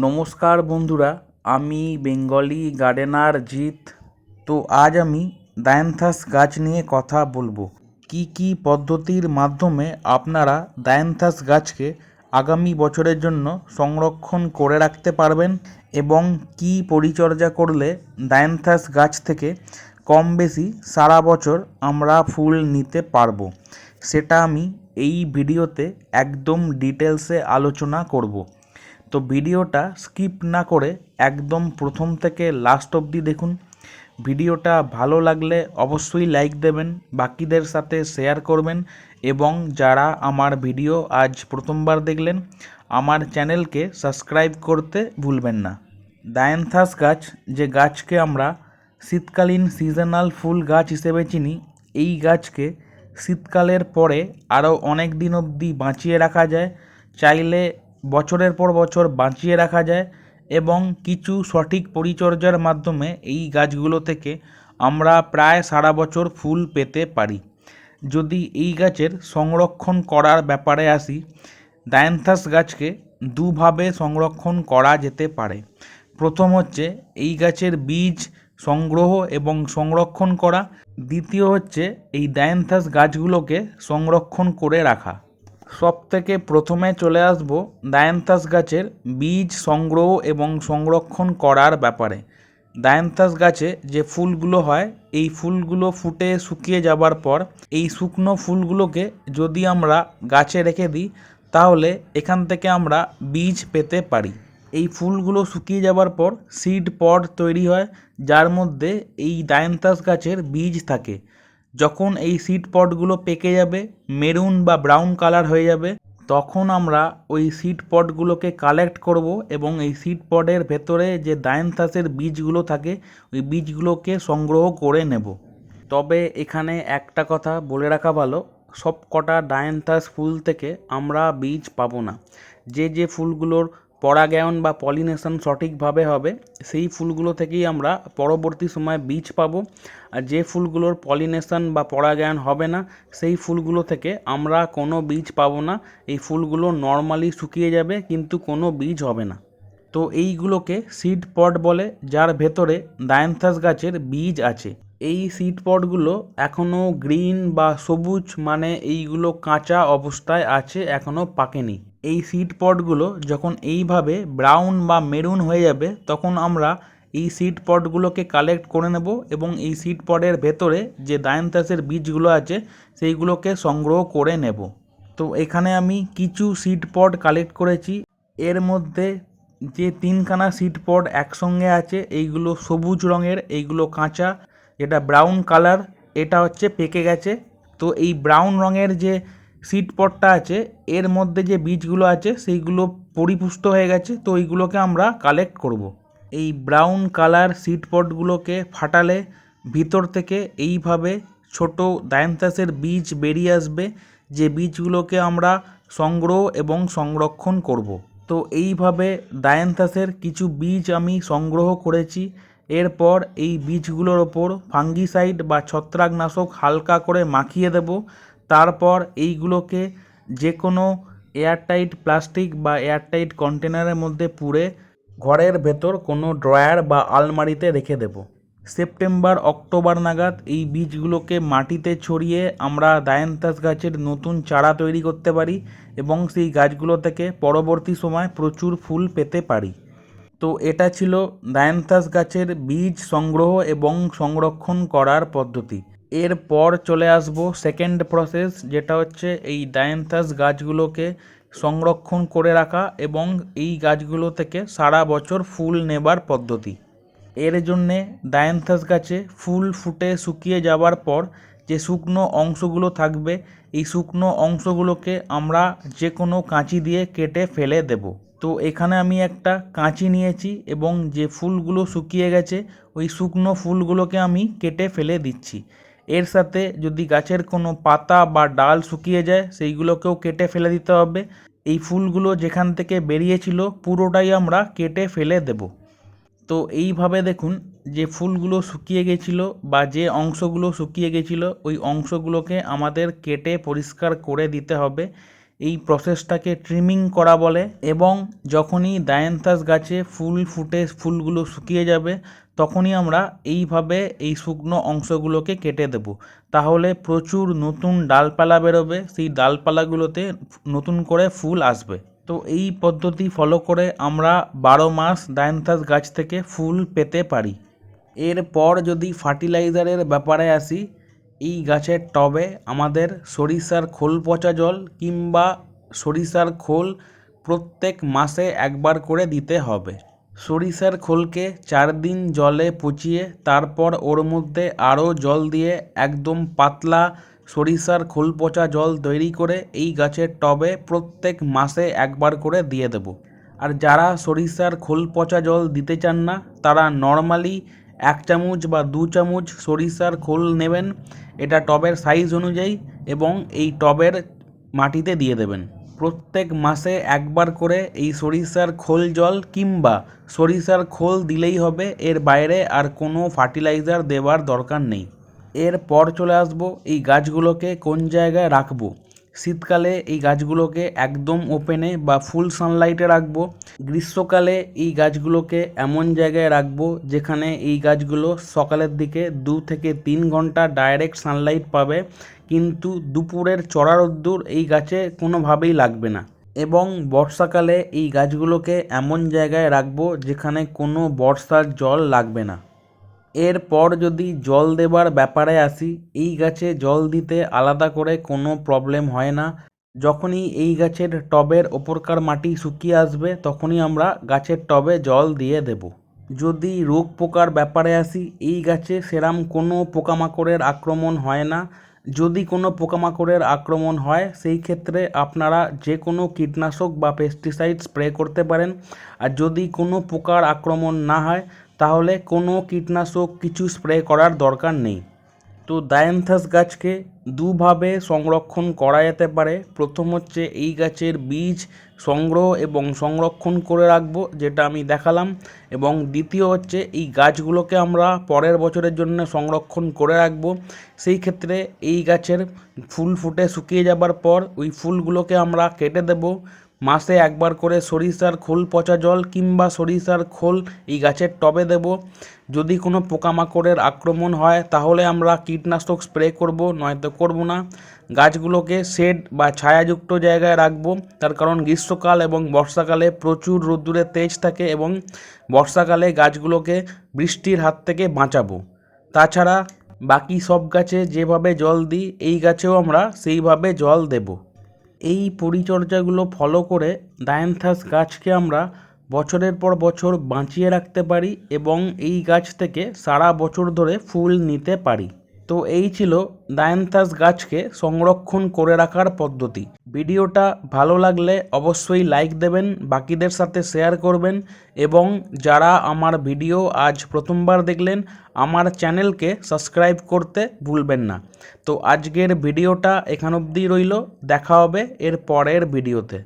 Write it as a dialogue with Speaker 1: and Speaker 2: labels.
Speaker 1: নমস্কার বন্ধুরা, আমি বেঙ্গলি গার্ডেনার জিৎ। তো আজ আমি ডায়ান্থাস গাছ নিয়ে কথা বলব। কি কি পদ্ধতির মাধ্যমে আপনারা ডায়ান্থাস গাছকে আগামী বছরের জন্য সংরক্ষণ করে রাখতে পারবেন এবং কি পরিচর্যা করলে ডায়ান্থাস গাছ থেকে কম বেশি সারা বছর আমরা ফুল নিতে পারব? সেটা আমি এই ভিডিওতে একদম ডিটেলসে আলোচনা করব। তো ভিডিওটা স্কিপ না করে একদম প্রথম থেকে লাস্ট অবধি দেখুন। ভিডিওটা ভালো লাগলে অবশ্যই লাইক দেবেন, বাকিদের সাথে শেয়ার করবেন এবং যারা আমার ভিডিও আজ প্রথমবার দেখলেন, আমার চ্যানেলকে সাবস্ক্রাইব করতে ভুলবেন না। ডায়ান্থাস গাছ, যে গাছকে আমরা শীতকালীন সিজনাল ফুল গাছ হিসেবে চিনি, এই গাছকে শীতকালের পরে আরও অনেক দিন অবধি বাঁচিয়ে রাখা যায়। চাইলে বছরের পর বছর বাঁচিয়ে রাখা যায় এবং কিছু সঠিক পরিচর্যার মাধ্যমে এই গাছগুলো থেকে আমরা প্রায় সারা বছর ফুল পেতে পারি। যদি এই গাছের সংরক্ষণ করার ব্যাপারে আসি, ডায়ান্থাস গাছকে দুভাবে সংরক্ষণ করা যেতে পারে। প্রথম হচ্ছে এই গাছের বীজ সংগ্রহ এবং সংরক্ষণ করা। দ্বিতীয় হচ্ছে এই ডায়ান্থাস গাছগুলোকে সংরক্ষণ করে রাখা। সব থেকে প্রথমে চলে আসব ডায়ান্থাস গাছের বীজ সংগ্রহ এবং সংরক্ষণ করার ব্যাপারে। ডায়ান্থাস গাছে যে ফুলগুলো হয়, এই ফুলগুলো ফুটে শুকিয়ে যাবার পর এই শুকনো ফুলগুলোকে যদি আমরা গাছে রেখে দিই, তাহলে এখান থেকে আমরা বীজ পেতে পারি। এই ফুলগুলো শুকিয়ে যাবার পর সিড পড তৈরি হয়, যার মধ্যে এই ডায়ান্থাস গাছের বীজ থাকে। যখন এই সিড পটগুলো পেকে যাবে মেরুন বা ব্রাউন কালার হয়ে যাবে, তখন আমরা ওই সিড পটগুলোকে কালেক্ট করব এবং এই সিড পটের ভেতরে যে ডায়ান্থাসের বীজগুলো থাকে, ওই বীজগুলোকে সংগ্রহ করে নেব। তবে এখানে একটা কথা বলে রাখা ভালো সব কটা ডায়ান্থাস ফুল থেকে আমরা বীজ পাবো না। যে যে ফুলগুলোর পরাগায়ন বা পলিনেশন সঠিকভাবে হবে, সেই ফুলগুলো থেকেই আমরা পরবর্তী সময়ে বীজ পাবো। আর যে ফুলগুলোর পলিনেশন বা পরাগায়ন হবে না, সেই ফুলগুলো থেকে আমরা কোনো বীজ পাবো না। এই ফুলগুলো নর্মালি শুকিয়ে যাবে, কিন্তু কোনো বীজ হবে না। তো এইগুলোকে সিড পট বলে, যার ভেতরে ডায়ান্থাস গাছের বীজ আছে। এই সিড পটগুলো এখনও গ্রিন বা সবুজ মানে এইগুলো কাঁচা অবস্থায় আছে এখনও পাকেনি। এই সিড পটগুলো যখন এইভাবে ব্রাউন বা মেরুন হয়ে যাবে, তখন আমরা এই সিড পটগুলোকে কালেক্ট করে নেব এবং এই সিড পটের ভেতরে যে ডায়ান্থাসের বীজগুলো আছে, সেইগুলোকে সংগ্রহ করে নেব। তো এখানে আমি কিছু সিড পট কালেক্ট করেছি। এর মধ্যে যে তিনখানা সিড পট একসঙ্গে আছে, এইগুলো সবুজ রঙের, এইগুলো কাঁচা যেটা ব্রাউন কালার এটা হচ্ছে পেকে গেছে। তো এই ব্রাউন রঙের যে সিড পটটা আছে, এর মধ্যে যে বীজগুলো আছে সেইগুলো পরিপুষ্ট হয়ে গেছে, তো এইগুলোকে আমরা কালেক্ট করব। এই ব্রাউন কালার সিড পটগুলোকে ফাটালে ভিতর থেকে এইভাবে ছোট ডায়ান্থাসের বীজ বেরিয়ে আসবে, যে বীজগুলোকে আমরা সংগ্রহ এবং সংরক্ষণ করব। তো এইভাবে ডায়ান্থাসের কিছু বীজ আমি সংগ্রহ করেছি, এরপর এই বীজগুলোর ওপর ফাঙ্গিসাইড বা ছত্রাকনাশক হালকা করে মাখিয়ে দেব তারপর এইগুলোকে যে কোনো এয়ারটাইট প্লাস্টিক বা এয়ারটাইট কন্টেনারের মধ্যে পুরে ঘরের ভেতর কোনো ড্রয়ার বা আলমারিতে রেখে দেব। সেপ্টেম্বর, অক্টোবর নাগাদ এই বীজগুলোকে মাটিতে ছড়িয়ে আমরা ডায়ান্থাস গাছের নতুন চারা তৈরি করতে পারি এবং সেই গাছগুলো থেকে পরবর্তী সময় প্রচুর ফুল পেতে পারি। তো এটা ছিল ডায়ান্থাস গাছের বীজ সংগ্রহ এবং সংরক্ষণ করার পদ্ধতি। এরপর চলে আসব সেকেন্ড প্রসেস যেটা হচ্ছে এই ডায়ান্থাস গাছগুলোকে সংরক্ষণ করে রাখা এবং এই গাছগুলো থেকে সারা বছর ফুল নেবার পদ্ধতি। এর জন্যে ডায়ান্থাস গাছে ফুল ফুটে শুকিয়ে যাবার পর যে শুকনো অংশগুলো থাকবে, এই শুকনো অংশগুলোকে আমরা যে কোনো কাঁচি দিয়ে কেটে ফেলে দেব। তো এখানে আমি একটা কাঁচি নিয়েছি এবং যে ফুলগুলো শুকিয়ে গেছে, ওই শুকনো ফুলগুলোকে আমি কেটে ফেলে দিচ্ছি। এর সাথে যদি গাছের কোনো পাতা বা ডাল শুকিয়ে যায়, সেইগুলোকেও কেটে ফেলে দিতে হবে। এই ফুলগুলো যেখান থেকে বেরিয়েছিল, পুরোটাই আমরা কেটে ফেলে দেব। তো এইভাবে দেখুন, যে ফুলগুলো শুকিয়ে গেছিল বা যে অংশগুলো শুকিয়ে গেছিল, ওই অংশগুলোকে আমাদের কেটে পরিষ্কার করে দিতে হবে। এই প্রসেসটাকে ট্রিমিং করা বলে এবং যখনই ডায়ান্থাস গাছে ফুল ফুটে, ফুলগুলো শুকিয়ে যাবে তখনই আমরা এইভাবে এই শুকনো অংশগুলোকে কেটে দেব। তাহলে প্রচুর নতুন ডালপালা বেরোবে, সেই ডালপালাগুলোতে নতুন করে ফুল আসবে। তো এই পদ্ধতি ফলো করে আমরা বারো মাস ডায়ান্থাস গাছ থেকে ফুল পেতে পারি। এরপর যদি ফার্টিলাইজারের ব্যাপারে আসি, এই গাছের টবে আমাদের সরিষার খোল পচা জল কিংবা সরিষার খোল প্রত্যেক মাসে একবার করে দিতে হবে। সরিষার খোলকে চার দিন জলে পচিয়ে, তারপর ওর মধ্যে আরও জল দিয়ে একদম পাতলা সরিষার খোল পচা জল তৈরি করে এই গাছের টবে প্রত্যেক মাসে একবার করে দিয়ে দেব। আর যারা সরিষার খোল পচা জল দিতে চান না, তারা নর্মালি এক চামচ বা দু চামচ সরিষার খোল নেবেন। এটা টবের সাইজ অনুযায়ী এবং এই টবের মাটিতে দিয়ে দেবেন। প্রত্যেক মাসে একবার করে এই সরিষার খোল জল কিংবা সরিষার খোল দিলেই হবে, এর বাইরে আর কোনো ফার্টিলাইজার দেওয়ার দরকার নেই। এরপর চলে আসব এই গাছগুলোকে কোন জায়গায় রাখব? শীতকালে এই গাছগুলোকে একদম ওপেনে বা ফুল সানলাইটে রাখব। গ্রীষ্মকালে এই গাছগুলোকে এমন জায়গায় রাখব যেখানে এই গাছগুলো সকালের দিকে দু থেকে তিন ঘণ্টা ডাইরেক্ট সানলাইট পাবে, কিন্তু দুপুরের চড়া রোদ্দুর এই গাছে কোনোভাবেই লাগবে না। এবং বর্ষাকালে এই গাছগুলোকে এমন জায়গায় রাখব যেখানে কোনো বর্ষার জল লাগবে না। এরপর যদি জল দেবার ব্যাপারে আসি, এই গাছে জল দিতে আলাদা করে কোনো প্রবলেম হয় না। যখনই এই গাছের টবের ওপরকার মাটি শুকিয়ে আসবে, তখনই আমরা গাছের টবে জল দিয়ে দেব। যদি রোগ পোকার ব্যাপারে আসি, এই গাছে সেরাম কোনো পোকামাকড়ের আক্রমণ হয় না। যদি কোনো পোকামাকড়ের আক্রমণ হয়, সেই ক্ষেত্রে আপনারা যে কোনো কীটনাশক বা পেস্টিসাইড স্প্রে করতে পারেন। আর যদি কোনো পোকার আক্রমণ না হয় তাহলে কোনো কীটনাশক কিছু স্প্রে করার দরকার নেই। তো ডায়ান্থাস গাছকে দুভাবে সংরক্ষণ করা যেতে পারে। প্রথম হচ্ছে এই গাছের বীজ সংগ্রহ এবং সংরক্ষণ করে রাখব, যেটা আমি দেখালাম। এবং দ্বিতীয় হচ্ছে এই গাছগুলোকে আমরা পরের বছরের জন্য সংরক্ষণ করে রাখব। সেই ক্ষেত্রে এই গাছের ফুল ফুটে শুকিয়ে যাবার পর ওই ফুলগুলোকে আমরা কেটে দেবো। মাসে একবার করে সরিষার খোল, পচা জল কিংবা সরিষার খোল এই গাছের টবে দেব। যদি কোনো পোকামাকড়ের আক্রমণ হয়, তাহলে আমরা কীটনাশক স্প্রে করব, নয়তো করব না। গাছগুলোকে শেড বা ছায়াযুক্ত জায়গায় রাখব। তার কারণ গ্রীষ্মকাল এবং বর্ষাকালে প্রচুর রোদ্দুরের তেজ থাকে এবং বর্ষাকালে গাছগুলোকে বৃষ্টির হাত থেকে বাঁচাবো। তাছাড়া বাকি সব গাছে যেভাবে জল দিই, এই গাছেও আমরা সেইভাবে জল দেবো। এই পরিচর্যাগুলো ফলো করে ডায়ান্থাস গাছকে আমরা বছরের পর বছর বাঁচিয়ে রাখতে পারি এবং এই গাছ থেকে সারা বছর ধরে ফুল নিতে পারি। তো এই ছিল ডায়ান্থাস গাছকে সংরক্ষণ করে রাখার পদ্ধতি। ভিডিওটা ভালো লাগলে অবশ্যই লাইক দেবেন, বাকিদের সাথে শেয়ার করবেন এবং যারা আমার ভিডিও আজ প্রথমবার দেখলেন, আমার চ্যানেলকে সাবস্ক্রাইব করতে ভুলবেন না। তো আজকের ভিডিওটা এখান অবধি রইল, দেখা হবে এর পরের ভিডিওতে।